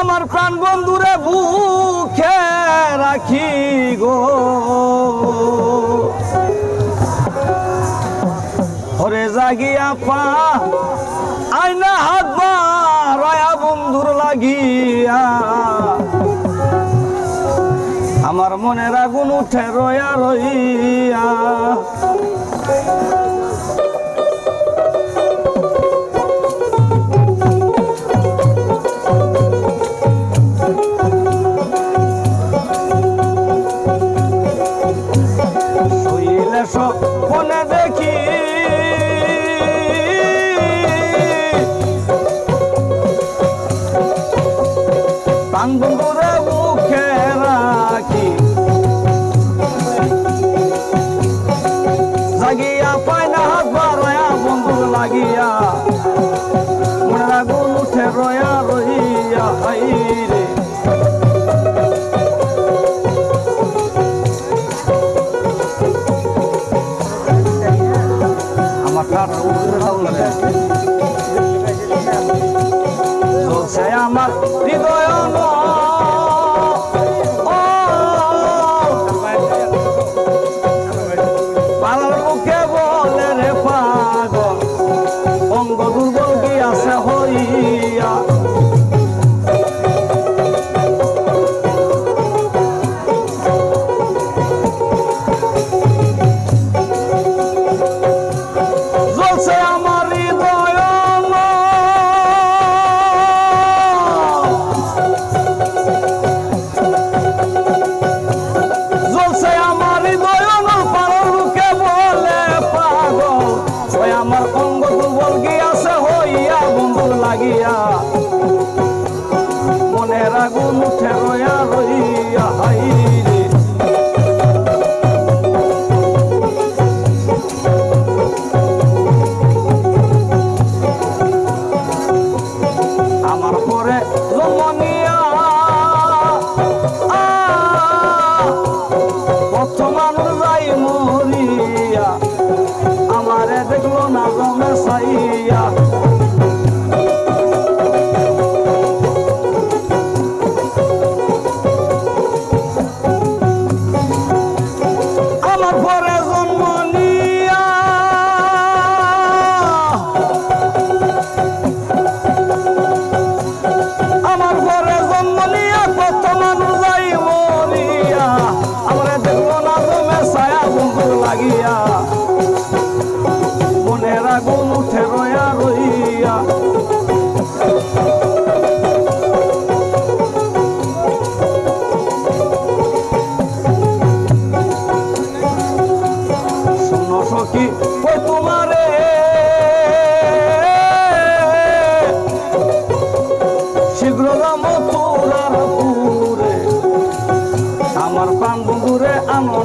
আমার প্রাণ বন্ধুরে বুকে রাখি গো। ওরে জাগিয়া পা আইনা হাত বাড়ায়া বন্ধুর লাগিয়া। আমার মনের আগুন উঠে রয়া রইয়া। প্রাণ বন্ধুরে মুখে রাখি। জাগিয়া পায় না হাত বাড়ায়া, বন্ধু লাগিয়া। মনের আগুন উঠে রয়া রইয়া হাই রে আমার কাঠ ভালো লাগে। আমার হৃদয় আগুন উঠে রয়া রইয়া সখী ওই তোমারে শীঘ্র তোরার পুরে আমার প্রাণ বন্ধুরে আনো